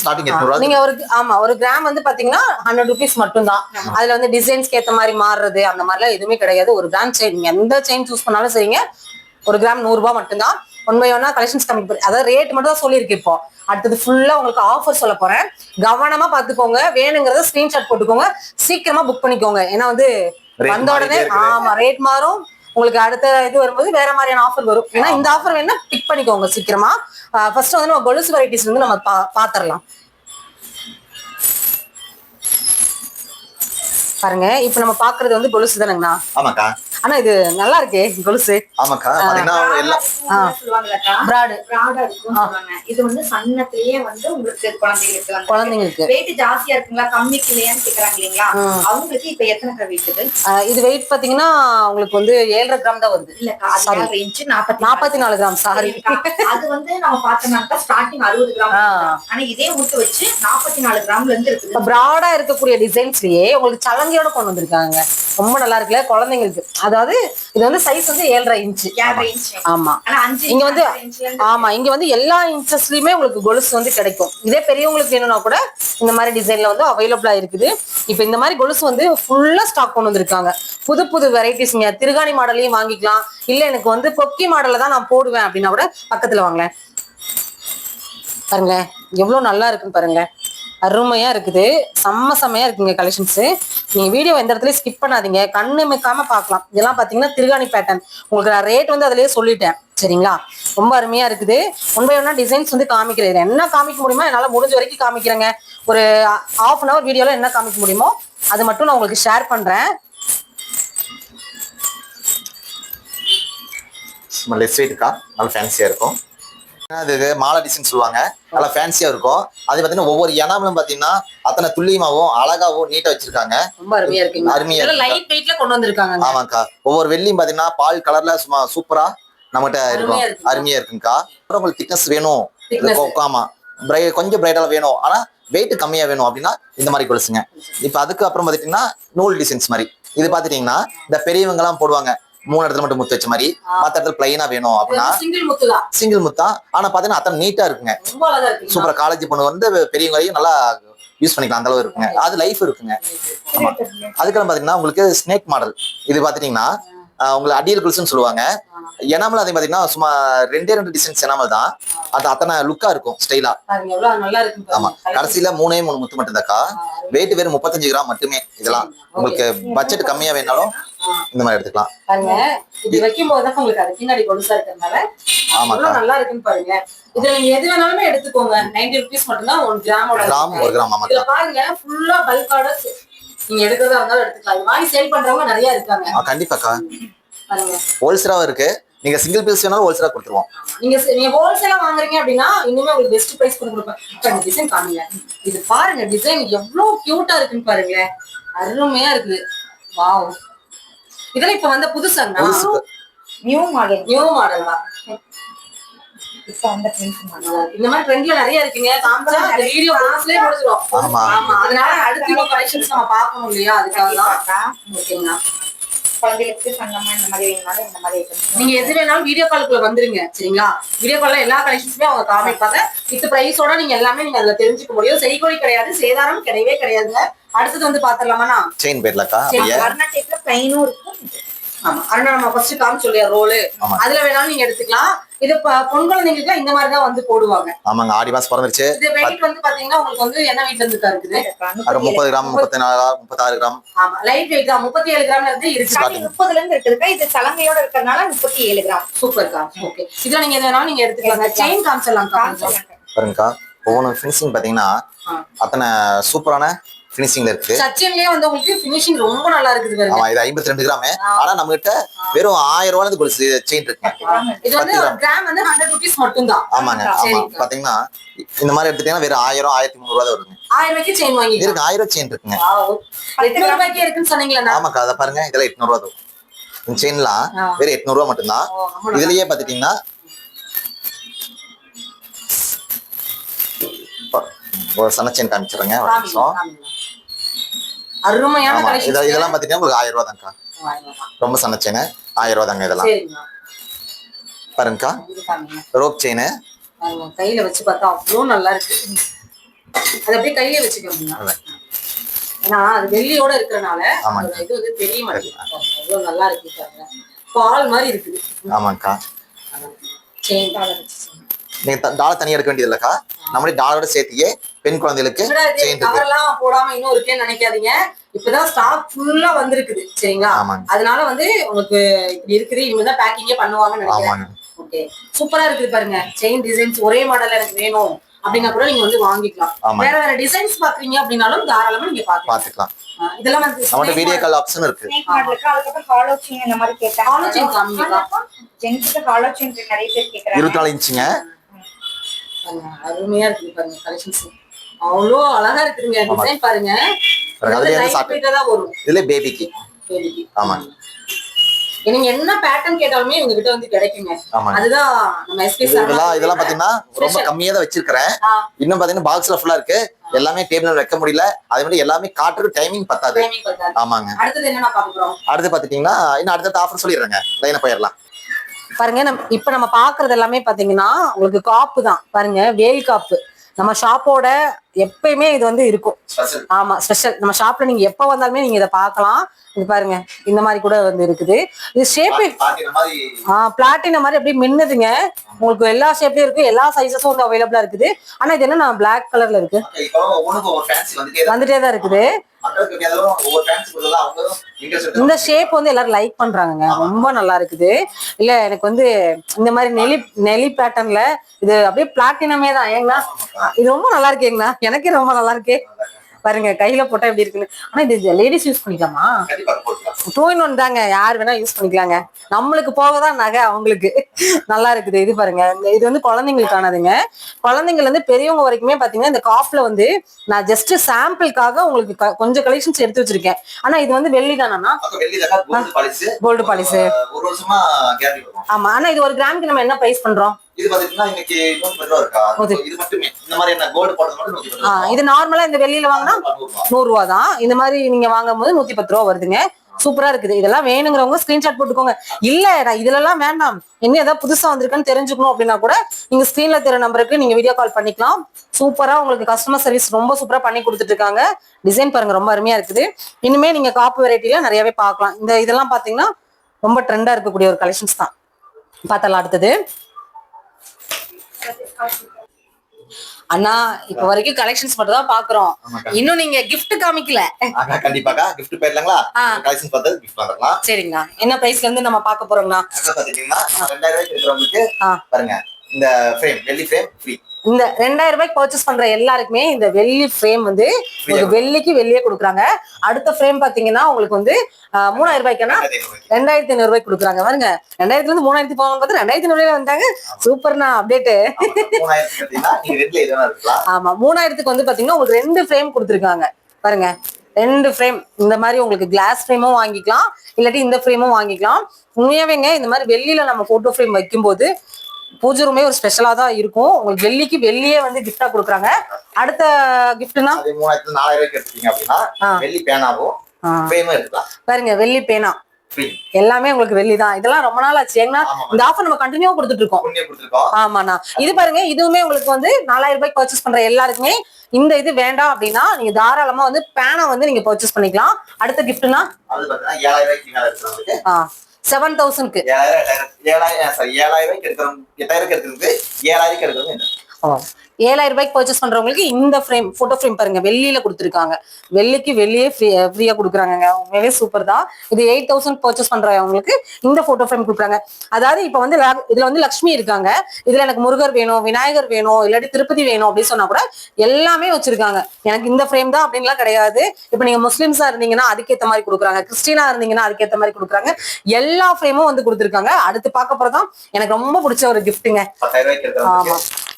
ஸ்டார்டிங் எட்நூறு ரூபாய்
நீங்க ஒரு ஆமா ஒரு கிராம் வந்து பாத்தீங்கன்னா ஹண்ட்ரட் ருபீஸ் மட்டும் தான் அதுல வந்து டிசைன்ஸ்க்கு ஏத்த மாதிரி மாறுறது அந்த மாதிரிலாம் எதுவுமே கிடையாது. ஒரு கிராம் செயின் நீங்க எந்த செயின் சூஸ் பண்ணாலும் சரிங்க. ஒரு கிராம் நூறு ரூபாய் மட்டும்தான் ஒன்னா கலெக்ஷன்ஸ் கம்மி பண்ணி அதாவது ரேட் மட்டும் தான் சொல்லியிருக்கு இப்போ. அடுத்தது ஃபுல்லா உங்களுக்கு ஆஃபர் சொல்ல போறேன். கவனமா பாத்துக்கோங்க வேணுங்கிறத ஸ்கிரீன்ஷாட் போட்டுக்கோங்க. சீக்கிரமா புக் பண்ணிக்கோங்க. ஏன்னா வந்து வந்த உடனே. ஆமா ரேட் மாறும். உங்களுக்கு அடுத்த இது வரும்போது வேற மாதிரியான ஆஃபர் வரும். ஏன்னா இந்த ஆஃபர் வேணா பிக் பண்ணிக்கோங்க சீக்கிரமா. ஃபர்ஸ்ட் வந்து நம்ம கொலுசு வெரைட்டிஸ் வந்து நம்ம பாத்திரலாம். பாருங்க இப்ப நம்ம பாக்குறது வந்து கொலுசு தானேங்கண்ணா?
ஆமாக்கா.
ஆனா இது நல்லா இருக்கே கொலுசு.
ஆமாக்கா
பிராடு.
ப்ராடா இருக்கும் இது வந்து சன்னத்திலேயே வந்து உங்களுக்கு குழந்தைகளுக்கு வந்து
குழந்தைங்களுக்கு.
வெயிட் ஜாஸ்தியா இருக்குங்களா? கம்மிக்கு இல்லையான்னு கேக்குறாங்க இல்லைங்களா. அவங்களுக்கு இப்ப எத்தனை கிராம்
ஆஹ் இது? வெயிட் பாத்தீங்கன்னா உங்களுக்கு வந்து ஏழரை கிராம் தான் வருது.
இல்லக்கா இன்ச்சு நாற்பத்தி
நாற்பத்தி நாலு. கிராம் சாரி
அது வந்து நம்ம பார்த்தோம்னாக்கா ஸ்டார்டிங் அறுபது கிராம். ஆனா இதே முட்டு வச்சு நாற்பத்தி நாலு கிராம்ல இருந்து
இப்ப
இருக்குது
பிராடா இருக்கக்கூடிய டிசைன்ஸ்லயே உங்களுக்கு சலங்கையோட கொண்டு வந்திருக்காங்க. ரொம்ப நல்லா இருக்குல்ல குழந்தைங்களுக்கு. அதாவது இது வந்து சைஸ் வந்து ஏழரை இன்ச்சு ஆமா. இங்க வந்து ஆமா இங்க வந்து எல்லா இன்ச்சஸ்லயுமே உங்களுக்கு கொலுசு வந்து கிடைக்கும். இதே பெரியவங்களுக்கு வேணும்னா கூட இந்த மாதிரி டிசைன்ல வந்து அவைலபிளா இருக்குது. இப்போ இந்த மாதிரி கொலுசு வந்து ஃபுல்லா ஸ்டாக் கொண்டு வந்திருக்காங்க. புது புது வெரைட்டிஸ்ங்க திருகாணி மாடலையும் வாங்கிக்கலாம். இல்ல எனக்கு வந்து கொக்கி மாடல்ல தான் நான் போடுவேன் அப்படின்னா கூட பக்கத்துல வாங்களேன். பாருங்க எவ்வளவு நல்லா இருக்குன்னு பாருங்க அருமையா இருக்குது. செம்ம செம்மையா இருக்குங்க கலெக்ஷன்ஸ் நீங்க வீடியோ எந்த இடத்துலயும் ஸ்கிப் பண்ணாதீங்க. கண்ணு மிக்காம பார்க்கலாம். இதெல்லாம் பாத்தீங்கன்னா திருகாணி பேட்டர்ன் உங்களுக்கு நான் ரேட் வந்து அதுலயே சொல்லிட்டேன். சரிங்களா? ரொம்ப அருமையா இருக்குது. ஒன் பை ஒன்னா டிசைன்ஸ் வந்து காமிக்கிறேன் என்ன காமிக்க முடியுமோ என்னால முடிஞ்ச வரைக்கும் காமிக்கிறேங்க. ஒரு ஹாஃப் அன் அவர் வீடியோல என்ன காமிக்க முடியுமோ அது மட்டும் நான் உங்களுக்கு ஷேர் பண்றேன்.
லெஸ் வெயிட்க்கா நல்லா இருக்கும். அது இது? மாலை டிசைன் சொல்லுவாங்க. நல்லா ஃபேன்சியா இருக்கும். அது பாத்தீங்கன்னா ஒவ்வொரு இனாமலும் பாத்தீங்கன்னா அத்தனை துல்லியமாவும் அழகாவும் நீட்டா வச்சிருக்காங்க.
ரொம்ப அருமையா இருக்குங்க.
அருமையா இருக்கு.
லைட் வெயிட்ல கொண்டு வந்திருக்காங்க
ஆமாக்கா. ஒவ்வொரு வெள்ளியும் பாத்தீங்கன்னா பால் கலர்ல சும்மா சூப்பரா நம்மகிட்ட இருக்கும்.
அருமையா இருக்குங்க.
அருமையா இருக்குங்கக்கா. அப்புறம் உங்களுக்கு திக்னஸ் வேணும். ஆமா. பிரை கொஞ்சம் பிரைட்டால வேணும். ஆனா வெயிட் கம்மியா வேணும் அப்படின்னா இந்த மாதிரி கொலுசுங்க. இப்ப அதுக்கு அப்புறம் பாத்துட்டீங்கன்னா நூல் டிசைன்ஸ் மாதிரி. இது பாத்துட்டீங்கன்னா இந்த பெரியவங்க எல்லாம் போடுவாங்க. மூணு இடத்துல மட்டும் முத்து வச்ச மாதிரி மத்த இடத்துல பிளைனா வேணும் அப்படின்னா
சிங்கிள்
முத்தா? ஆனா பாத்தீங்கன்னா அத்தனை நீட்டா இருக்குங்க. சூப்பரா காலேஜ் பொண்ணு வந்து பெரியவங்க வரையும் நல்லா யூஸ் பண்ணிக்கலாம் அந்த அளவு இருக்குங்க. அது லைஃப் இருக்குங்க. ஆமா. அதுக்கெல்லாம் பாத்தீங்கன்னா உங்களுக்கு ஸ்னேக் மாடல் இது பாத்துட்டீங்கன்னா உங்களை அடியல் குல்ஸ்னு சொல்லுவாங்க. எனாமல் அதே பாத்தீங்கன்னா சும்மா ரெண்டே ரெண்டு டிசைன்ஸ் எனாமல் தான். அது அத்தனை லுக்கா இருக்கும் ஸ்டைலா ஆமா. கடைசியில மூணே மூணு முத்து மட்டும் தாக்கா வெயிட் வெறும் முப்பத்தஞ்சு கிராம் மட்டுமே இதெல்லாம். உங்களுக்கு பட்ஜெட் கம்மியா வேணாலும் இந்த மாதிரி எடுத்துக்கலாம்.
பாருங்க இப்படி வைக்கும் போது உங்களுக்கு அது பின்னாடி கொலுசா இருக்கிறதுனால
ஆமாக்கா.
நல்லா இருக்குன்னு பாருங்க. இதுல நீங்க எது வேணாலுமே எடுத்துக்கோங்க. நைன்டி ருபீஸ் மட்டும்தான் ஒரு கிராமோட
கிராம் ஒரு கிராம் ஆமாக்கா.
இதுல பாருங்க ஃபுல்லா நீங்க எடுக்கிறதா இருந்தாலும் எடுத்துக்கலாம். இது வாங்கி சேல் பண்றவங்க நிறைய இருக்காங்க.
கண்டிப்பாக்கா.
பாருங்க.
ஹோல்சேலாவும் இருக்கு. நீங்க சிங்கிள் பீஸ் வேணாலும் ஹோல்சேலா கொடுத்துருவோம்.
நீங்க நீங்க ஹோல்சேலா வாங்குறீங்க அப்படின்னா இன்னுமே உங்களுக்கு பெஸ்ட் பிரைஸ் கூட கொடுப்பேன். டிசைன் காமிங்க. இது பாருங்க டிசைன் எவ்வளவு கியூட்டா இருக்குன்னு பாருங்களேன். அருமையா இருக்குது. வாவ் இதெல்லாம் இப்ப வந்த
புதுசு?
நியூ மாடல்
நியூ மாடல் தான்.
இப்போ அந்த மாடல்
இந்த மாதிரி ட்ரெண்ட்ல நிறைய இருக்குங்க. காமிச்சா அந்த வீடியோ கிளாஸ்லயே முடிச்சிடும்
ஆமா.
ஆமா. அதனால அடுத்து இன்னும் கலெக்ஷன்ஸ் நம்ம பார்க்கணும் இல்லையா? அதுக்காக தான். ஓகேங்க
குழந்தைகளுக்கு சங்கமா இந்த மாதிரி வேணும்னாலும் இந்த மாதிரி.
நீங்க எது வேணாலும் வீடியோ காலுக்குள்ள வந்துருங்க. சரிங்களா? வீடியோ கால்ல எல்லா கலெக்ஷன்ஸுமே அவங்க காமிப்பாங்க வித் பிரைஸோட நீங்க எல்லாமே நீங்க அதுல தெரிஞ்சுக்க முடியும். செய்கொலி கிடையாது சேதாரம் கிடையவே கிடையாதுங்க. அடுத்தது வந்து பாத்திரலாமாண்ணா
செயின் போயிடலாக்கா
வர்ண டைப்ல பிளைனும் இருக்கும்.
ஆமா. அண்ணா நம்ம ஃபர்ஸ்ட் காமிச்சு இல்லையா ரோலு
ஆமா.
அதுல வேணாலும் நீங்க எடுத்துக்கலாம். இது பொன் குழந்தைங்களுக்கு இந்த மாதிரி தான் வந்து போடுவாங்க.
ஆமாங்க ஆடி மாசம் பிறந்துருச்சு.
இது வெயிட் வந்து பாத்தீங்கன்னா உங்களுக்கு வந்து என்ன வெயிட்ல இருந்து இருக்குது?
முப்பது கிராம் முப்பத்தி நாலு முப்பத்தாறு கிராம்.
ஆமா. லைட் வெயிட் தான். முப்பத்தி ஏழு கிராம்ல இருந்து இருக்கு.
முப்பதுல இருந்து இருக்குதுக்கா இது சலங்கையோட இருக்கிறதுனால முப்பத்தி ஏழு கிராம்.
சூப்பர் கா ஓகே இதுல நீங்க எது வேணாலும் நீங்க எடுத்துக்கலாங்க செயின் காமிச்சிடலாம். காமிச்சோம்
பாருங்கக்கா ஒவ்வொன்று ஃபினிஷிங் பாத்தீங்கன்னா. அத்தனை சூப்பரான ஃபினிஷிங்ல இருக்கு.
சச்சின்லயே வந்து உங்களுக்கு ஃபினிஷிங் ரொம்ப நல்லா இருக்குது பாருங்க.
ஆமா இது ஐம்பத்தி ரெண்டு கிராம். ஆனா நம்ம கிட்ட வெறும் ஆயிரம் ரூபாய் கொலுசு செயின் இருக்கு.
இது வந்து ஒரு கிராம் வந்து ஹண்ட்ரட் ருபீஸ் மட்டும்தான்.
ஆமாங்க ஆமா. பாத்தீங்கன்னா இந்த மாதிரி எடுத்துட்டீங்கன்னா வெறும் ஆயிரம் ஆயிரத்தி முந்நூறு ரூபாய் தான் வருங்க
ஆயிரம் ரூபாய்க்கு செயின் வாங்கிக்கலாம்.
இருக்கு ஆயிரம் செயின் இருக்குங்க.
எத்தனை ரூபாய்க்கு இருக்குன்னு சொன்னீங்களா
ஆமாக்கா அதை பாருங்க இதெல்லாம் எட்நூறு ரூபா தான். இந்த செயின்லாம். வெறும் எட்நூறு ரூபா மட்டும்தான். இதுலயே பாத்துட்டீங்கன்னா ஒரு சன செயின் காமிச்சிடுறேங்க ஒரு நிமிஷம்.
அருமையான கலெக்ஷன்
இத- இதெல்லாம் பாத்தீங்கன்னா உங்களுக்கு ஆயிரம் ரூபா தான்க்கா ரொம்ப சன செயின் ஆயிரம் ரூபா தாங்க இதெல்லாம் பாருங்கக்கா. Rope chain.
கையில வச்சு பார்த்தா அவ்வளோ நல்லா இருக்கு. அது அப்படியே கையில வச்சுக்கோங்க. ஏன்னா அது வெள்ளியோட இருக்கிறனால இது வந்து தெரிய மாட்டேங்குது. அவ்வளோ நல்லா இருக்கு பால் மாதிரி இருக்குது.
ஆமாங்கக்கா
செயின்
நீங்க டாலர் தனியா எடுக்க வேண்டியது இல்லக்கா. நம்மளே டாலரோட சேர்த்தியே பெண் குழந்தைகளுக்கு செயின் இருக்கு
கவர்லாம் போடாம இன்னும் இருக்கேன்னு நினைக்காதீங்க. இப்பதான் ஸ்டாக் ஃபுல்லா வந்திருக்குது சரிங்களா?
ஆமாங்க.
அதனால வந்து உங்களுக்கு இப்படி இருக்குது இவங்கதான் பேக்கிங்கே பண்ணுவாங்கன்னு நினைக்கிறேன். ஓகே சூப்பரா இருக்குது பாருங்க. செயின் டிசைன்ஸ் ஒரே மாடல் எனக்கு வேணும். அப்படின்னா கூட நீங்க வந்து வாங்கிக்கலாம். வேற வேற டிசைன்ஸ் பாக்குறீங்க அப்படின்னாலும் தாராளமா நீங்க பாக்கலாம்
பாத்துக்கலாம்.
இதெல்லாம் வந்து
நம்மகிட்ட வீடியோ கால் ஆப்ஷன் இருக்கு.
அதுக்கப்புறம் ஹாலோ செயின் இந்த மாதிரி கேட்டாங்க
Hollow chain காமிங்கக்கா.
ஜென்ஸுக்கு ஹாலோ செயின் நிறைய பேர் கேக்குறாங்க.
இருபத்தி நாலு இன்ச்சுங்க
பாருங்க, அருமையா இருக்குது பாருங்க கலெக்ஷன்ஸ் அவ்வளோ அழகா இருக்குதுங்க டிசைன் பாருங்க.
இதுல பேபிக்கு
பேபிக்கு. நீங்க என்ன பேட்டர்ன் கேட்டாலுமே கிட்ட வந்து கிடைக்குங்க. அதுதான் நம்ம எஸ்பி
இது- இதெல்லாம் இதெல்லாம் பாத்தீங்கன்னா ரொம்ப கம்மியா தான் வச்சிருக்கிறேன். இன்னும் பாத்தீங்கன்னா பாக்ஸ்ல ஃபுல்லா இருக்கு. எல்லாமே டேபிள் வைக்க முடியல. அதே மாதிரி எல்லாமே காட்டுறதுக்கு டைமிங் பத்தாது. ஆமாங்க.
அடுத்தது என்னன்னா பார்க்க போறோம்?
அடுத்து பாத்துட்டீங்கன்னா இன்னும் அடுத்த ஆஃபர் சொல்லிடுறேங்க. லைனா போயிடலாம்.
பாருங்க நம்ம இப்ப நம்ம பாக்குறது எல்லாமே பாத்தீங்கன்னா உங்களுக்கு காப்பு தான். பாருங்க வேல் காப்பு. நம்ம ஷாப்போட எப்பயுமே இது வந்து இருக்கும். ஆமா ஸ்பெஷல் நம்ம ஷாப்ல நீங்க எப்ப வந்தாலுமே நீங்க இதை பார்க்கலாம். இது பாருங்க இந்த மாதிரி கூட வந்து இருக்குது. இது ஷேப்பு ஆஹ் பிளாட்டின மாதிரி. அப்படியே மின்னுதுங்க. உங்களுக்கு எல்லா ஷேப்லயும் இருக்கு எல்லா சைஸஸும் வந்து அவைலபிளா இருக்குது. ஆனா இது என்ன பிளாக் கலர்ல இருக்கு. வந்துட்டே தான் இருக்குது. இந்த ஷேப் வந்து எல்லாரும் லைக் பண்றாங்கங்க. ரொம்ப நல்லா இருக்குது. இல்ல எனக்கு வந்து இந்த மாதிரி நெலி நெலி பேட்டர்ன்ல இது அப்படியே பிளாட்டினமே தான். ஏங்கண்ணா இது ரொம்ப நல்லா இருக்கேங்கண்ணா. எனக்கே ரொம்ப நல்லா இருக்கே. பாருங்க கையில போட்டா எப்படி இருக்குன்னு. ஆனா இது லேடிஸ் யூஸ் பண்ணிக்கலாமா? டூ இன் ஒன் தாங்க யார் வேணா யூஸ் பண்ணிக்கலாங்க. நம்மளுக்கு போகதான் நகை அவங்களுக்கு. நல்லா இருக்குது இது பாருங்க. இது வந்து குழந்தைங்களுக்கானதுங்க குழந்தைங்கள்ல இருந்து பெரியவங்க வரைக்குமே பாத்தீங்கன்னா இந்த காப்ல வந்து நான் ஜஸ்ட் சாம்பிளுக்காக உங்களுக்கு கொஞ்சம் கலெக்ஷன்ஸ் எடுத்து வச்சிருக்கேன். ஆனா இது வந்து வெள்ளி தானா
கோல்டு
பாலிசு ஆமா ஆனா இது ஒரு கிராமுக்கு நம்ம என்ன பிரைஸ் பண்றோம்?
இது பாத்தீங்கன்னா இன்னைக்கு நூத்தி பத்து ரூபா இருக்கா?
ஓகே.
இது மட்டுமே. இந்த மாதிரி என்ன கோல்டு போட்டது மட்டும் நூத்தி பத்து
ஆ,
ரூபா.
இது நார்மலா இந்த வெளியில வாங்கினா
நூறு ரூபா.
நூறு ரூபா. தான் இந்த மாதிரி நீங்க வாங்கும் போது நூத்தி பத்து ரூபா வருதுங்க. சூப்பரா இருக்குது. இதெல்லாம் வேணுங்கிறவங்க ஸ்கிரீன்ஷாட் போட்டுக்கோங்க. இல்ல நான் இதுல எல்லாம் வேண்டாம். இன்னும் ஏதாவது புதுசா வந்திருக்குன்னு தெரிஞ்சுக்கணும் அப்படின்னா கூட நீங்க ஸ்கிரீன்ல தெரிய நம்பருக்கு நீங்க வீடியோ கால் பண்ணிக்கலாம். சூப்பரா உங்களுக்கு கஸ்டமர் சர்வீஸ் ரொம்ப சூப்பரா பண்ணி கொடுத்துட்டு இருக்காங்க. டிசைன் பாருங்க ரொம்ப அருமையா இருக்குது. இனிமே நீங்க காப்பு வெரைட்டில நிறையவே பார்க்கலாம். இந்த இதெல்லாம் பாத்தீங்கன்னா ரொம்ப ட்ரெண்டா இருக்கக்கூடிய ஒரு கலெக்ஷன்ஸ் தான். பார்த்தலாம் அடுத்தது. அண்ணா இப்ப வரைக்கும் கலெக்ஷன்ஸ் மட்டும் தான் பாக்குறோம். இன்னும் நீங்க gift காமிக்கல.
கண்டிப்பாக்கா. Gift போயிடலாங்களா. கலெக்ஷன் பார்த்து கிஃப்ட் வந்துடலாம்
சரிங்கண்ணா. என்ன பிரைஸ்ல இருந்து நம்ம பார்க்க போறோம்ண்ணா?
அக்கா பாத்துட்டீங்கன்னா ரெண்டாயிரம் ரூபாய்க்கு இருக்கிறவங்களுக்கு. பாருங்க இந்த ஃப்ரேம் வெள்ளி ஃப்ரேம் ஃப்ரீ
இந்த ரெண்டாயிரம் ரூபாய்க்கு பர்ச்சேஸ் பண்ற எல்லாருக்குமே இந்த வெள்ளி ஃப்ரேம் வந்து ஒரு வெள்ளிக்கு வெள்ளியே கொடுக்குறாங்க. அடுத்த ஃப்ரேம் பாத்தீங்கன்னா உங்களுக்கு வந்து மூணாயிரம் ரூபாய்க்குன்னா ரெண்டாயிரத்தி ஐநூறு ரூபாய்க்கு. கொடுக்குறாங்க. பாருங்க. ரெண்டாயிரத்துல இருந்து மூணாயிரத்தி போகணும் பார்த்து ரெண்டாயிரத்தி ஐநூறு ரூபாய் வந்தாங்க. சூப்பர்ண்ணா
இருக்கலாம்.
ஆமா. மூணாயிரத்துக்கு வந்து பாத்தீங்கன்னா உங்களுக்கு ரெண்டு ஃப்ரேம் கொடுத்துருக்காங்க. பாருங்க. ரெண்டு ஃப்ரேம் இந்த மாதிரி உங்களுக்கு கிளாஸ் ஃப்ரேமும் வாங்கிக்கலாம். இல்லாட்டி இந்த ஃப்ரேமும் வாங்கிக்கலாம். உண்மையாவேங்க இந்த மாதிரி வெள்ளியில நம்ம போட்டோ ஃப்ரேம் வைக்கும்போது பூஜை ரூமே ஒரு ஸ்பெஷலா தான் இருக்கும். உங்களுக்கு வெள்ளிக்கு வெள்ளியே வந்து கிஃப்டா கொடுக்குறாங்க. அடுத்த கிஃப்ட்னா
மூணாயிரத்துல நாலாயிரம் எடுத்தீங்க அப்படின்னா. வெள்ளி பேனாவும்
பாருங்க வெள்ளி பேனா. எல்லாமே உங்களுக்கு வெள்ளி தான். இதெல்லாம் ரொம்ப நாள் ஆச்சு. ஏன்னா. இந்த ஆஃபர் நம்ம கண்டினியூ கொடுத்துட்டு இருக்கோம். ஆமாண்ணா. இது பாருங்க இதுவுமே உங்களுக்கு வந்து நாலாயிரம் ரூபாய்க்கு பர்ச்சேஸ் பண்ற எல்லாருக்குமே இந்த இது வேண்டாம் அப்படின்னா நீங்க தாராளமா வந்து பேனை வந்து நீங்க பர்ச்சேஸ் பண்ணிக்கலாம். அடுத்த கிஃப்ட்னா செவன் தௌசண்ட்க்கு
ஏழாயிரம் ஏழாயிரம் சாரி ஏழாயிரம் எடுக்கிறவங்க எட்டாயிரம் எடுக்கிறது ஏழாயிரம் எடுக்கிறது?
ஏழாயிரம் ரூபாய்க்கு பர்ச்சேஸ் பண்றவங்களுக்கு இந்த ஃப்ரேம் போட்டோ ஃப்ரேம் பாருங்க. வெள்ளியில கொடுத்துருக்காங்க. வெள்ளிக்கு வெளியே ஃப்ரீயா கொடுக்குறாங்க உண்மையாவே சூப்பர் தான். இது எயிட் தௌசண்ட் பர்ச்சேஸ் பண்றவங்களுக்கு இந்த போட்டோ ஃப்ரேம் கொடுக்குறாங்க. அதாவது இப்போ வந்து இதுல வந்து லக்ஷ்மி இருக்காங்க. இதுல எனக்கு முருகர் வேணும் விநாயகர் வேணும் இல்லாட்டி திருப்பதி வேணும் அப்படின்னு சொன்னா கூட எல்லாமே வச்சிருக்காங்க. எனக்கு இந்த ஃப்ரேம் தான் அப்படின்லாம் கிடையாது. இப்போ நீங்க முஸ்லிம்ஸா இருந்தீங்கன்னா அதுக்கேத்த மாதிரி கொடுக்குறாங்க. கிறிஸ்டினா இருந்தீங்கன்னா அதுக்கேத்த மாதிரி கொடுக்குறாங்க. எல்லா ஃப்ரேமும் வந்து கொடுத்துருக்காங்க. அடுத்து பார்க்க போறதான் எனக்கு ரொம்ப பிடிச்ச ஒரு கிஃப்ட்டுங்க
பத்தாயிரம்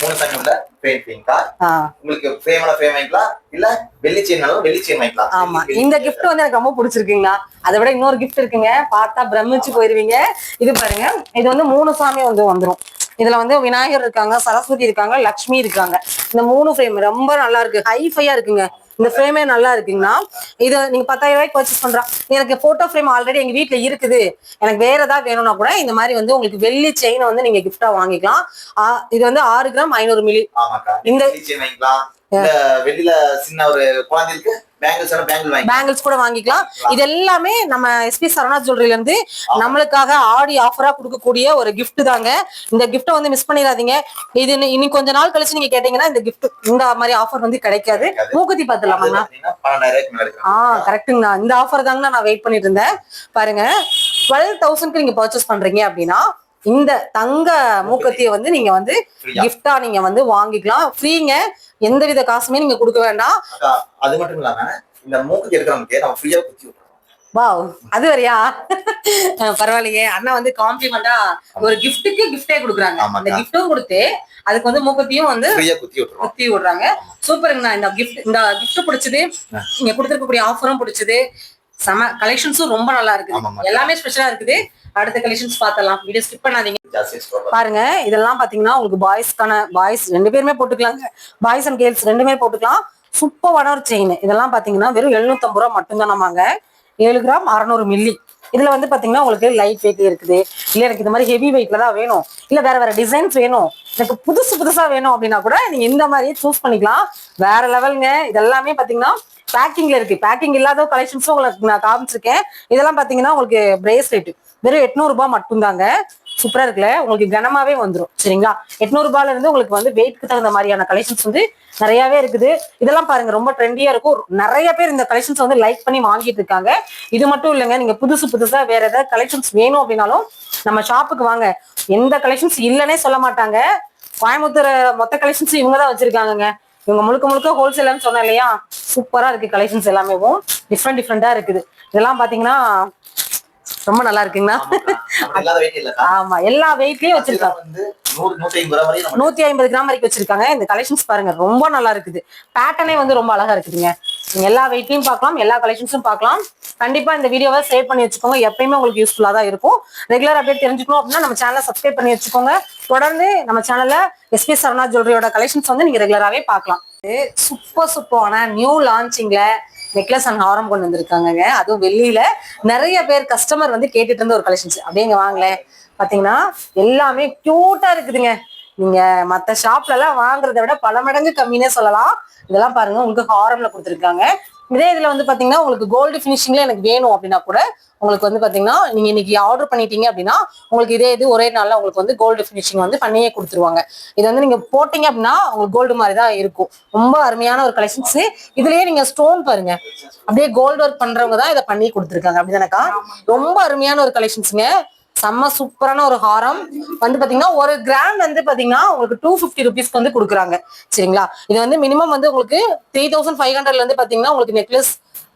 மூணு செகண்ட்ல ஃப்ரேம் ஃப்ரீங்கா
ஆஹ்
உங்களுக்கு ஃப்ரேம்ல ஃப்ரேம் வாங்கிக்கலாம். இல்ல வெள்ளி செயின்னாலும் வெள்ளி செயின் வாங்கிக்கலாம்.
ஆமா. இந்த கிஃப்ட் வந்து எனக்கு ரொம்ப பிடிச்சிருக்குங்களா? அதை விட இன்னொரு கிஃப்ட் இருக்குங்க. பார்த்தா பிரமிச்சு போயிருவீங்க. இது பாருங்க. இது வந்து மூணு சாமி வந்து வந்துரும். இதுல வந்து விநாயகர் இருக்காங்க சரஸ்வதி இருக்காங்க லக்ஷ்மி இருக்காங்க. இந்த மூணு ஃப்ரேம் ரொம்ப நல்லா இருக்கு. ஹைஃபையா இருக்குங்க. இந்த ஃப்ரேமே நல்லா இருக்குங்கண்ணா. இது நீங்க பத்தாயிரம் ரூபாய்க்கு பர்ச்சேஸ் பண்றோம் எனக்கு போட்டோ ஃப்ரேம் ஆல்ரெடி எங்க வீட்ல இருக்குது. எனக்கு வேற ஏதாவது வேணும்னா கூட இந்த மாதிரி வந்து உங்களுக்கு வெள்ளி செயினை வந்து நீங்க கிஃப்டா வாங்கிக்கலாம். இது வந்து ஆறு கிராம் ஐநூறு மில்லி இந்த
வெளியில சின்ன ஒரு குழந்தைக்கு பேங்கிள்ஸ்
கூட வாங்கிக்கலாம். இது எல்லாமே நம்ம எஸ்பி சரவணா ஜுவல்லரில இருந்து நம்மளுக்காக ஆடி ஆஃபரா கொடுக்கக்கூடிய ஒரு gift தாங்க. இந்த கிஃப்ட்டை வந்து மிஸ் பண்ணிடாதீங்க. இது இன்னி- இன்னி கொஞ்ச நாள் கழிச்சு நீங்க கேட்டீங்கன்னா இந்த gift இந்த மாதிரி ஆஃபர் வந்து கிடைக்காது. மூக்குத்தி
அது
பார்த்துலாமாண்ணா
பாத்தீங்கன்னா பன்னெண்டாயிரம் ரூபாய்க்கு மேல
ஆ
எடுக்கலாம்
கரெக்ட்டுங்கண்ணா இந்த ஆஃபர் தாங்கண்ணா நான் வெயிட் பண்ணிட்டு இருந்தேன். பாருங்க. டுவெல் தௌசண்ட்க்கு நீங்க பர்ச்சேஸ் பண்றீங்க அப்படின்னா இந்த தங்க மூக்கத்தியை வந்து நீங்க வந்து கிஃப்டா நீங்க வந்து வாங்கிக்கலாம். ஃப்ரீங்க எந்தவித காசுமே நீங்க கொடுக்க வேண்டாம்.
அது மட்டும் இல்லாம இந்த மூக்குத்தி எடுக்கிறவங்களுக்கு நம்ம ஃப்ரீயா குத்தி
வாவ் அது வரையா பரவாயில்லையே. அண்ணா வந்து காம்ப்ளிமெண்டா ஒரு கிஃப்ட்டுக்கு கிஃப்டே கொடுக்குறாங்க. அந்த கிஃப்ட்டும் கொடுத்து அதுக்கு வந்து மூக்கத்தையும் வந்து
குத்தி
குத்தி விடுறாங்க. சூப்பருங்கண்ணா இந்த கிஃப்ட் இந்த கிஃப்ட் பிடிச்சது. நீங்க கொடுத்துருக்கக்கூடிய ஆஃபரும் பிடிச்சது. செம கலெக்ஷன்ஸும் ரொம்ப நல்லா இருக்குது. எல்லாமே ஸ்பெஷலா இருக்குது. அடுத்த கலெக்ஷன்ஸ் பார்த்தலாம் வீடியோ ஸ்கிப் பண்ணாதீங்க. பாருங்க இதெல்லாம் பாத்தீங்கன்னா உங்களுக்கு பாய்ஸ்க்கான பாய்ஸ் ரெண்டு பேருமே போட்டுக்கலாங்க. பாய்ஸ் அண்ட் கேர்ள்ஸ் ரெண்டுமே போட்டுக்கலாம். சூப்பரான ஒரு செயின் இதெல்லாம் பாத்தீங்கன்னா வெறும் 750 ரூபா மட்டும்தான் நம்மாங்க ஏழு கிராம் அறநூறு மில்லி இதுல வந்து பாத்தீங்கன்னா உங்களுக்கு லைட் வெயிட் இருக்குது. இல்ல எனக்கு இந்த மாதிரி ஹெவி வெயிட்ல தான் வேணும். இல்ல வேற வேற டிசைன்ஸ் வேணும். எனக்கு புதுசு புதுசா வேணும் அப்படின்னா கூட நீங்க இந்த மாதிரி சூஸ் பண்ணிக்கலாம். வேற லெவலுங்க இதெல்லாமே பாத்தீங்கன்னா பேக்கிங்ல இருக்கு. பேக்கிங் இல்லாத கலெக்ஷன்ஸும் உங்களுக்கு நான் காமிச்சிருக்கேன். இதெல்லாம் பாத்தீங்கன்னா உங்களுக்கு பிரேஸ்லெட் வெறும் எட்நூறு ரூபாய் மட்டும்தாங்க. சூப்பரா இருக்குல்ல? உங்களுக்கு கனமாவே வந்துடும் சரிங்களா? எட்நூறு ரூபாயில இருந்து உங்களுக்கு வந்து வெயிட்க்கு தகுந்த மாதிரியான கலெக்ஷன்ஸ் வந்து நிறையவே இருக்குது. இதெல்லாம் பாருங்க ரொம்ப ட்ரெண்டியா இருக்கும். நிறைய பேர் இந்த கலெக்ஷன்ஸ் வந்து லைக் பண்ணி வாங்கிட்டு இருக்காங்க. இது மட்டும் இல்லைங்க நீங்க புதுசு புதுசா வேற ஏதாவது கலெக்ஷன்ஸ் வேணும் அப்படின்னாலும் நம்ம ஷாப்புக்கு வாங்க. எந்த கலெக்ஷன்ஸ் இல்லைன்னே சொல்ல மாட்டாங்க. கோயம்புத்தூர் மொத்த கலெக்ஷன்ஸ் இவங்க தான் வச்சிருக்காங்கங்க. இவங்க முழுக்க முழுக்க ஹோல்சேலர்னு சொன்னேன் இல்லையா? சூப்பரா இருக்கு கலெக்ஷன்ஸ் எல்லாமே. டிஃப்ரெண்ட் டிஃப்ரெண்டா இருக்குது. இதெல்லாம் பாத்தீங்கன்னா ரொம்ப நல்லா இருக்குங்கண்ணா ஆமா எல்லா வெயிட்லயும் வச்சிருக்காங்க.
நூத்தி ஐம்பது
கிராம் வரைக்கும் வச்சிருக்காங்க. இந்த கலெக்ஷன்ஸ் பாருங்க ரொம்ப நல்லா இருக்குது. பேட்டர்னே வந்து ரொம்ப அழகா இருக்குதுங்க. எல்லா வெயிட்லயும் பார்க்கலாம் எல்லா கலெக்ஷன்ஸும் பார்க்கலாம். கண்டிப்பா இந்த வீடியோவை சேவ் பண்ணி வச்சுக்கோங்க. எப்பயுமே உங்களுக்கு யூஸ்ஃபுல்லா தான் இருக்கும். ரெகுலர் அப்டேட் தெரிஞ்சுக்கணும் அப்படின்னா நம்ம சேனலை சப்ஸ்கிரைப் பண்ணி வச்சுக்கோங்க. தொடர்ந்து நம்ம சேனல்ல எஸ்பி சரவணா ஜுவல்லரியோட கலெக்ஷன்ஸ் வந்து நீங்க ரெகுலராகவே பார்க்கலாம். சூப்பர் சூப்பரான நியூ லான்ச்சிங்ல நெக்லஸ் அண்ட் ஹாரம் கொண்டு வந்திருக்காங்கங்க. அதுவும் வெள்ளியில நிறைய பேர் கஸ்டமர் வந்து கேட்டுட்டு இருந்த ஒரு கலெக்ஷன்ஸ் அப்படியே வாங்கல வாங்களேன். பாத்தீங்கன்னா எல்லாமே கியூட்டா இருக்குதுங்க. நீங்க மத்த ஷாப்ல எல்லாம் வாங்குறதை விட பல மடங்கு கம்மினே சொல்லலாம். இதெல்லாம் பாருங்க உங்களுக்கு ஹாரம்ல கொடுத்துருக்காங்க. இதே இதுல வந்து பாத்தீங்கன்னா உங்களுக்கு கோல்டு ஃபினிஷிங்ல எனக்கு வேணும் அப்படின்னா கூட உங்களுக்கு வந்து பாத்தீங்கன்னா நீங்க இன்னைக்கு ஆர்டர் பண்ணிட்டீங்க அப்படின்னா உங்களுக்கு இதே இது ஒரே நாள்ல உங்களுக்கு வந்து கோல்டு ஃபினிஷிங் வந்து பண்ணியே கொடுத்துருவாங்க. இது வந்து நீங்க போட்டீங்க அப்படின்னா உங்களுக்கு கோல்டு மாதிரி தான் இருக்கும். ரொம்ப அருமையான ஒரு கலெக்ஷன்ஸ் இதுலயே நீங்க ஸ்டோன் பாருங்க. அப்படியே கோல்டு ஒர்க் பண்றவங்க தான் இதை பண்ணி கொடுத்துருக்காங்க. அப்படிதானக்கா? ரொம்ப அருமையான ஒரு கலெக்ஷன்ஸுங்க செம்ம சூப்பரான ஒரு ஹாரம். வந்து பாத்தீங்கன்னா ஒரு கிராம் வந்து பாத்தீங்கன்னா உங்களுக்கு டூ ஃபிஃப்டி ருபீஸ்க்கு வந்து கொடுக்குறாங்க. சரிங்களா? இது வந்து மினிமம் வந்து உங்களுக்கு த்ரீ தௌசண்ட் ஃபைவ் ஹண்ட்ரட்ல இருந்து பாத்தீங்கன்னா உங்களுக்கு நெக்லஸ்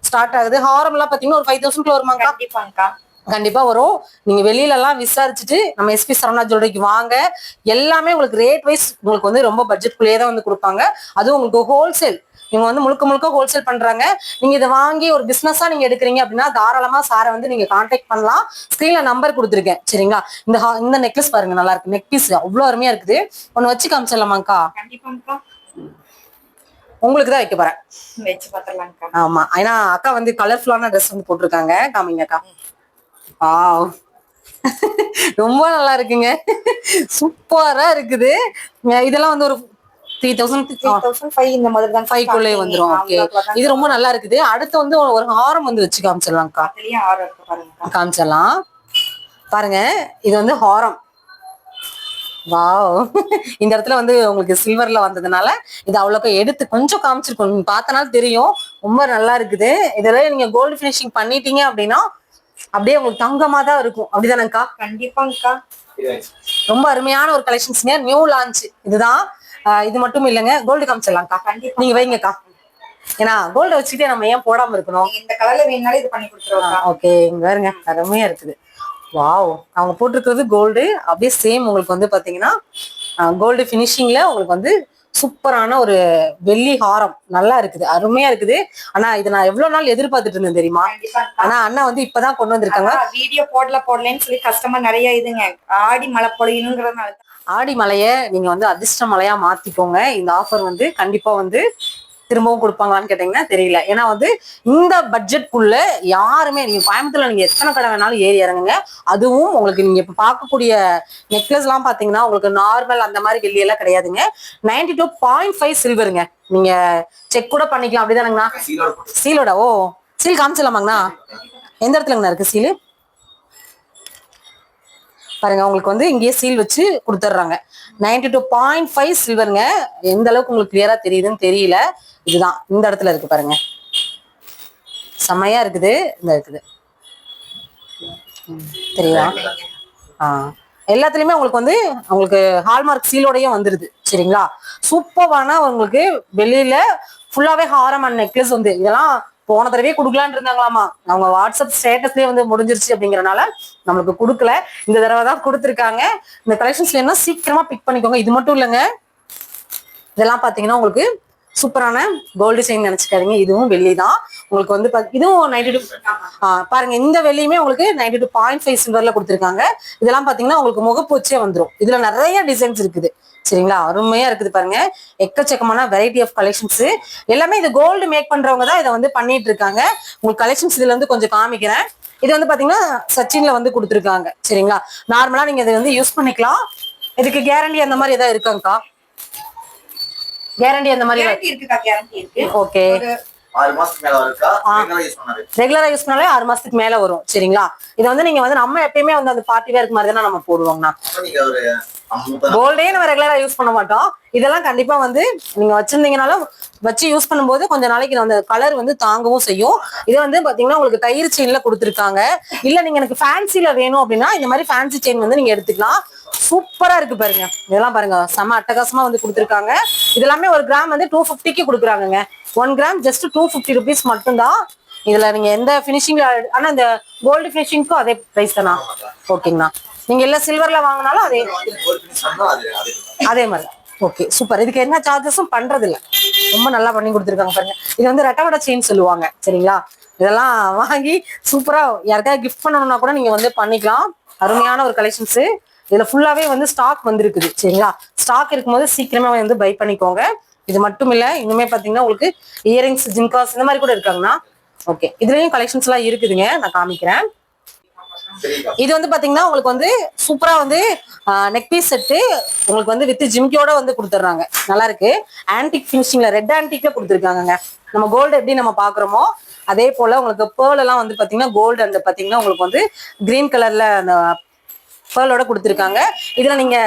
ஸ்டார்ட் ஆகுது. ஹாரம் எல்லாம் பாத்தீங்கன்னா ஒரு ஃபைவ் தௌசண்ட்ல வருமாங்க? கண்டிப்பா வரும். நீங்க வெளியில எல்லாம் விசாரிச்சுட்டு நம்ம எஸ்பி சரவணா ஜுவல்லரிக்கு வாங்க. எல்லாமே உங்களுக்கு ரேட் வைஸ் உங்களுக்கு வந்து ரொம்ப பட்ஜெட்குள்ளேயே தான் வந்து கொடுப்பாங்க. அதுவும் உங்களுக்கு ஹோல்சேல் இவங்க வந்து முழுக்க முழுக்க ஹோல்சேல் பண்றாங்க. நீங்க இதை வாங்கி ஒரு பிசினஸா நீங்க எடுக்கிறீங்க அப்படின்னா தாராளமா சாரை வந்து நீங்க கான்டாக்ட் பண்ணலாம். ஸ்கிரீன்ல நம்பர் கொடுத்துருக்கேன். சரிங்களா? இந்த இந்த நெக்லஸ் பாருங்க நல்லா இருக்கு. நெக் பீஸ் அவ்வளவு அருமையா இருக்குது. ஒன்னு வச்சு காமிச்சிடலாமாக்கா உங்களுக்கு தான் வைக்க போறேன். ஆமா. ஏன்னா அக்கா வந்து கலர்ஃபுல்லான ட்ரெஸ் வந்து போட்டிருக்காங்க. காமிங்க அக்கா வாவ். ரொம்ப நல்லா இருக்குங்க. சூப்பரா இருக்குது. இதெல்லாம் வந்து ஒரு த்ரீ தௌசண்ட்
ஃபைவ் இந்த மாதிரி தான்
ஃபைவ் குள்ளே வந்துரும். ஓகே இது ரொம்ப நல்லா இருக்குது. அடுத்து வந்து ஒரு ஹாரம் வந்து வச்சு காமிச்சிடலாம்க்கா. காமிச்சிடலாம். பாருங்க. இது வந்து ஹாரம். வாவ். இந்த இடத்துல வந்து உங்களுக்கு சில்வர்ல வந்ததுனால இது அவ்வளோக்கா எடுத்து கொஞ்சம் காமிச்சிருக்கோம். நீங்க பார்த்தனால தெரியும். ரொம்ப நல்லா இருக்குது. இதுல நீங்க கோல்டு ஃபினிஷிங் பண்ணிட்டீங்க அப்படின்னா அப்படியே உங்களுக்கு தங்கமா தான் இருக்கும். அப்படிதானேக்கா
கண்டிப்பாங்கக்கா
ரொம்ப அருமையான ஒரு கலெக்ஷன்ஸ்ங்க நியூ லான்ச் இதுதான். இது மட்டும் இல்லைங்க. கோல்டு காமிச்சிடலாம்க்கா.
கண்டிப்பா.
நீங்க வைங்கக்கா. ஏன்னா கோல்டு வச்சுக்கிட்டே நம்ம ஏன் போடாம இருக்கணும்?
இந்த கலர்ல வேணுனாலும் இது பண்ணி கொடுத்துருவோம்க்கா.
ஓகே இங்க பாருங்க. அருமையா இருக்குது. வாவ் அவங்க போட்டிருக்கிறது கோல்டு அப்படியே சேம் உங்களுக்கு வந்து பாத்தீங்கன்னா கோல்டு ஃபினிஷிங்ல உங்களுக்கு வந்து சூப்பரான ஒரு வெள்ளி ஹாரம். நல்லா இருக்குது. அருமையா இருக்குது. ஆனா இது நான் எவ்வளவு நாள் எதிர்பார்த்துட்டு இருந்தேன் தெரியுமா? ஆனா அண்ணா வந்து இப்பதான் கொண்டு வந்திருக்காங்க.
வீடியோ போடல போடலன்னு சொல்லி கஸ்டமர் நிறைய இதுங்க. ஆடி மழை பொழியணுங்கிறதுனால தான்.
ஆடி மலைய நீங்க வந்து அதிர்ஷ்ட மலையா மாத்திக்கோங்க. இந்த ஆஃபர் வந்து கண்டிப்பா வந்து திரும்பவும் கொடுப்பாங்களான்னு கேட்டீங்கன்னா தெரியல. ஏன்னா வந்து இந்த பட்ஜெட்குள்ள யாருமே நீங்க கோயம்புத்தூர்ல நீங்க எத்தனை கடை வேணாலும் ஏறி இறங்குங்க. அதுவும் உங்களுக்கு நீங்க இப்ப பார்க்கக்கூடிய நெக்லஸ் எல்லாம் பாத்தீங்கன்னா உங்களுக்கு நார்மல் அந்த மாதிரி வெள்ளி எல்லாம் கிடையாதுங்க. நைன்டி டூ பாயிண்ட் ஃபைவ் சில்வருங்க நீங்க செக் கூட பண்ணிக்கலாம். அப்படிதானுங்கண்ணா? சீலோட? ஓ சீல் காமிச்சிடலாமாங்கண்ணா? எந்த இடத்துலங்கண்ணா இருக்கு சீலு? பாருங்க உங்களுக்கு வந்து இங்கேயே சீல் வச்சு கொடுத்துட்றாங்க நைன்டி டூ பாயிண்ட் ஃபைவ் சில்வருங்க எந்த அளவுக்கு உங்களுக்கு கிளியரா தெரியுதுன்னு தெரியல. இதுதான். இந்த இடத்துல இருக்கு பாருங்க. செம்மையா இருக்குது. இந்த இருக்குது. தெரியுதா? ஆ. எல்லாத்துலயுமே உங்களுக்கு வந்து உங்களுக்கு ஹால்மார்க் சீலோடயும் வந்துருது. சரிங்களா? சூப்பர்வான உங்களுக்கு வெளியில ஃபுல்லாவே ஹாரம் அண்ட் நெக்லஸ் வந்து இதெல்லாம் போன தடவையே கொடுக்கலான் இருந்தாங்களாமா? அவங்க வாட்ஸ்அப் ஸ்டேட்டஸ்லயே வந்து முடிஞ்சிருச்சு அப்படிங்கறனால நம்மளுக்கு கொடுக்கல. இந்த தடவை தான் கொடுத்துருக்காங்க. இந்த கலெக்ஷன்ஸ் என்ன சீக்கிரமா பிக் பண்ணிக்கோங்க. இது மட்டும் இல்லைங்க. இதெல்லாம் பாத்தீங்கன்னா உங்களுக்கு சூப்பரான கோல்டு செயின் நினைச்சுக்காதீங்க. இதுவும் வெள்ளி தான். உங்களுக்கு வந்து இதுவும் நைன்டி டூ பாருங்க. இந்த வெள்ளியுமே உங்களுக்கு நைன்டி டூ பாயிண்ட் ஃபைவ் சில்வர்ல கொடுத்துருக்காங்க. இதெல்லாம் பாத்தீங்கன்னா உங்களுக்கு முகப்பூச்சே வந்துரும். இதுல நிறைய டிசைன்ஸ் இருக்குது. சரிங்களா? அருமையா இருக்குது பாருங்க. எக்கச்சக்கமான வெரைட்டி ஆஃப் கலெக்ஷன்ஸ் எல்லாமே இது கோல்டு மேக் பண்றவங்க தான் இதை வந்து பண்ணிட்டு இருக்காங்க. உங்களுக்கு கலெக்ஷன்ஸ் இதுல வந்து கொஞ்சம் காமிக்கிறேன். இது வந்து பாத்தீங்கன்னா சச்சின்ல வந்து கொடுத்துருக்காங்க. சரிங்களா? நார்மலா நீங்க இதை வந்து யூஸ் பண்ணிக்கலாம். இதுக்கு கேரண்டி அந்த மாதிரி ஏதாவது இருக்காங்கக்கா கேரண்டி அந்த மாதிரி ஓகே
ஆறு மாசத்துக்கு மேல இருக்கா ரெகுலரா யூஸ்
பண்ணாலே ஆறு மாசத்துக்கு மேல வரும் சரிங்களா? இது வந்து நீங்க வந்து நம்ம எப்பயுமே வந்து அந்த பார்ட்டி வேருக்கு மாதிரி தானே நம்ம
ஐம்பது
கோல்டே நம்ம ரெகுலரா யூஸ் பண்ண மாட்டோம். இதெல்லாம் கண்டிப்பா வந்து நீங்க வச்சிருந்தீங்கனாலும் வச்சு யூஸ் பண்ணும்போது கொஞ்ச நாளைக்கு அந்த கலர் வந்து தாங்கவும் செய்யும். இது வந்து பாத்தீங்கன்னா உங்களுக்கு தயிர் செயின்ல கொடுத்துருக்காங்க. இல்ல நீங்க எனக்கு ஃபேன்சில வேணும் அப்படின்னா இந்த மாதிரி ஃபேன்சி செயின் வந்து நீங்க எடுத்துக்கலாம். சூப்பரா இருக்கு பாருங்க. இதெல்லாம் பாருங்க. செம அட்டகாசமா வந்து கொடுத்துருக்காங்க. இதெல்லாமே ஒரு கிராம் வந்து டூ ஃபிஃப்டிக்கு கொடுக்குறாங்கங்க. One gram just two fifty rupees மட்டும்தான். இதுல நீங்க எந்த ஃபினிஷிங்ல ஆனா இந்த கோல்டு ஃபினிஷிங்க்கும் அதே பிரைஸ் தானா? ஓகேங்கண்ணா நீங்க எல்லாம் சில்வர்ல வாங்கினாலும் அதே
அதே
மாதிரி. ஓகே சூப்பர் இதுக்கு என்ன சார்ஜஸும் பண்றது இல்ல ரொம்ப நல்லா பண்ணி கொடுத்துருக்காங்க பாருங்க. இது வந்து ரெட்டவட செயின் சொல்லுவாங்க சரிங்களா? இதெல்லாம் வாங்கி சூப்பரா யாருக்காவது கிஃப்ட் பண்ணணும்னா கூட நீங்க வந்து பண்ணிக்கலாம். அருமையான ஒரு கலெக்ஷன்ஸ் இதுல ஃபுல்லாவே வந்து ஸ்டாக் வந்திருக்குது சரிங்களா? ஸ்டாக் இருக்கும்போது சீக்கிரமா வந்து பை பண்ணிக்கோங்க. இது மட்டும் இல்ல இன்னுமே பாத்தீங்கன்னா உங்களுக்கு இயரிங்ஸ் ஜிம்காஸ் இந்த மாதிரி கூட இருக்காங்கண்ணா. ஓகே இதுலயும் கலெக்ஷன்ஸ் எல்லாம் இருக்குதுங்க நான் காமிக்கிறேன். இது வந்து பாத்தீங்கன்னா உங்களுக்கு வந்து சூப்பரா வந்து நெக் பீஸ் செட்டு உங்களுக்கு வந்து வித் ஜிம்கியோட வந்து கொடுத்துட்றாங்க. நல்லா இருக்கு. ஆன்டிக் ஃபினிஷிங்ல ரெட் ஆன்டிக்ல கொடுத்துருக்காங்க நம்ம கோல்டு எப்படி நம்ம பாக்குறோமோ அதே போல உங்களுக்கு பேர்ல் எல்லாம் வந்து பாத்தீங்கன்னா கோல்டு அந்த பாத்தீங்கன்னா உங்களுக்கு வந்து கிரீன் கலர்ல அந்த பேர்லோட கொடுத்துருக்காங்க. இதுல நீங்க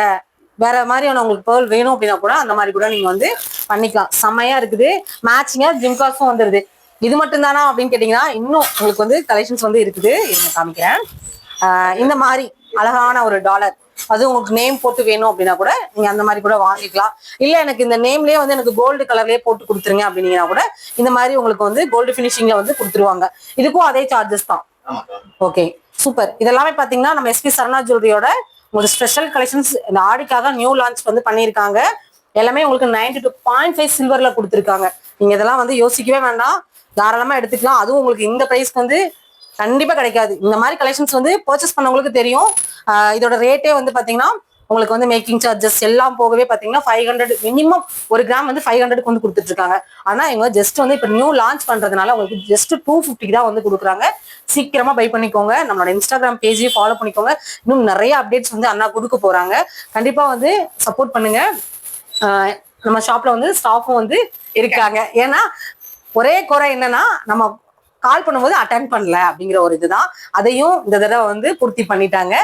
வேற மாதிரியான உங்களுக்கு பேர்ல் வேணும் அப்படின்னா கூட அந்த மாதிரி கூட நீங்க வந்து பண்ணிக்கலாம். செம்மையா இருக்குது. மேட்சிங்கா ஜிம்காஸும் வந்துருது. இது மட்டும் தானா அப்படின்னு கேட்டீங்கன்னா இன்னும் உங்களுக்கு வந்து கலெக்ஷன்ஸ் வந்து இருக்குது. இருங்க காமிக்கிறேன். இந்த மாதிரி அழகான ஒரு டாலர் அது உங்களுக்கு நேம் போட்டு வேணும் அப்படின்னா கூட நீங்க அந்த மாதிரி கூட வாங்கிக்கலாம். இல்ல எனக்கு இந்த நேம்லயே வந்து எனக்கு கோல்டு கலர்லயே போட்டு கொடுத்துருங்க அப்படின்னீங்கன்னா கூட இந்த மாதிரி உங்களுக்கு வந்து கோல்டு ஃபினிஷிங்ல வந்து கொடுத்துருவாங்க. இதுக்கும் அதே சார்ஜஸ் தான். ஓகே சூப்பர் இதெல்லாமே பாத்தீங்கன்னா நம்ம எஸ்பி சரணா ஜுவல்லரியோட உங்களுக்கு ஸ்பெஷல் கலெக்ஷன்ஸ் இந்த ஆடிக்காக நியூ லான்ச் வந்து பண்ணியிருக்காங்க. எல்லாமே உங்களுக்கு நைன்டி டூ பாயிண்ட் ஃபைவ் சில்வரில் கொடுத்துருக்காங்க. நீங்கள் இதெல்லாம் வந்து யோசிக்கவே வேண்டாம். தாராளமாக எடுத்துக்கலாம். அதுவும் உங்களுக்கு இந்த ப்ரைஸ்க்கு வந்து கண்டிப்பாக கிடைக்காது. இந்த மாதிரி கலெக்ஷன்ஸ் வந்து பர்ச்சேஸ் பண்ணவங்களுக்கு தெரியும். இதோட ரேட்டே வந்து பார்த்தீங்கன்னா உங்களுக்கு வந்து மேக்கிங் சார்ஜஸ் எல்லாம் போகவே பார்த்தீங்கன்னா ஃபைவ் ஹண்ட்ரட் மினிமம் ஒரு கிராம் வந்து ஃபைவ் ஹண்ட்ரட் வந்து கொடுத்துட்டு இருக்காங்க. இவங்க ஜஸ்ட் வந்து இப்போ நியூ லான்ச் பண்ணுறதுனால உங்களுக்கு ஜஸ்ட் டூ ஃபிஃப்டிக்கு தான் வந்து கொடுக்குறாங்க. சீக்கிரமாக பை பண்ணிக்கோங்க. நம்மளோட இன்ஸ்டாகிராம் பேஜையும் ஃபாலோ பண்ணிக்கோங்க. இன்னும் நிறைய அப்டேட்ஸ் வந்து அண்ணா கொடுக்க போகிறாங்க கண்டிப்பாக வந்து சப்போர்ட் பண்ணுங்க. நம்ம ஷாப்ல வந்து ஸ்டாஃபும் வந்து இருக்காங்க. ஏன்னா ஒரே குறை என்னன்னா நம்ம கால் பண்ணும்போது அட்டன் பண்ணல அப்படிங்கிற ஒரு இதுதான். அதையும் இந்த தடவை வந்து பூர்த்தி பண்ணிட்டாங்க.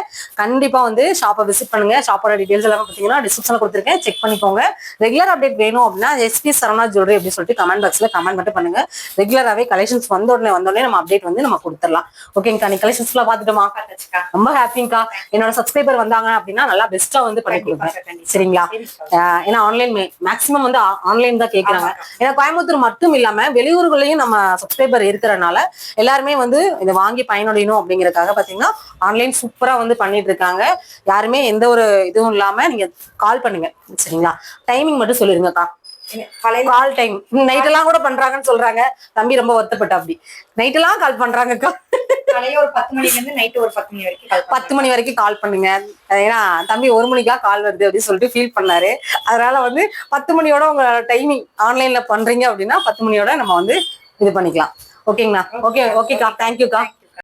கண்டிப்பா வந்து ஷாப்பை விசிட் பண்ணுங்க. ஷாப்போட டீடைல்ஸ் எல்லாம் பார்த்தீங்கன்னா டிஸ்கிரிப்ஷன்ல கொடுத்துருக்கேன். செக் பண்ணிக்கோங்க. ரெகுலர் அப்டேட் வேணும் அப்படின்னா எஸ்பி சரணா ஜுவல்லரி அப்படின்னு சொல்லிட்டு கமெண்ட் பாக்ஸ்ல கமெண்ட் மட்டும் பண்ணுங்க. ரெகுலராகவே கலெக்ஷன்ஸ் வந்த உடனே வந்த உடனே நம்ம அப்டேட் வந்து நம்ம கொடுத்துடலாம். ஓகேங்கக்கா நீ கலெக்ஷன்ஸ்லாம் பார்த்துட்டோமா
பார்த்தாச்சுக்கா.
ரொம்ப ஹாப்பிங்கக்கா என்னோட சப்ஸ்கிரைபர் வந்தாங்க அப்படின்னா நல்லா பெஸ்ட்டா வந்து பண்ணி கொடுப்பேன். சரிங்களா? ஏன்னா ஆன்லைன் மேக்ஸிமம் வந்து ஆன்லைன் தான் கேக்குறாங்க.
ஆமாக்கா.
ஏன்னா கோயம்புத்தூர் மட்டும் இல்லாம வெளியூர்களையும் நம்ம சப்ஸ்கிரைபர் இருக்கிறனால எல்லாருமே வந்து இதை வாங்கி பயனடையணும் அப்படிங்கறதுக்காக பாத்தீங்கன்னா ஆன்லைன் சூப்பரா வந்து பண்ணிட்டு இருக்காங்க யாருமே எந்த ஒரு இதுவும் இல்லாம நீங்க கால் பண்ணுங்க. சரிங்களா? டைமிங் மட்டும் சொல்லிருங்கக்கா. கால் டைம் நைட் எல்லாம் கூட பண்றாங்கன்னு சொல்றாங்க. தம்பி ரொம்ப வருத்தப்பட்ட அப்படி. நைட் எல்லாம் கால் பண்றாங்கக்கா.
காலையில ஒரு பத்து மணில இருந்து நைட்டு ஒரு பத்து மணி வரைக்கும்.
பத்து மணி வரைக்கும் கால் பண்ணுங்க. ஏன்னா தம்பி ஒரு மணிக்கெல்லாம் கால் வருது அப்படின்னு சொல்லிட்டு ஃபீல் பண்ணாரு. அதனால வந்து பத்து மணியோட உங்க டைமிங் ஆன்லைன்ல பண்றீங்க அப்படின்னா பத்து மணியோட நம்ம வந்து இது பண்ணிக்கலாம். ஓகேங்களா? ஓகே ஓகேக்கா தேங்க்யூக்கா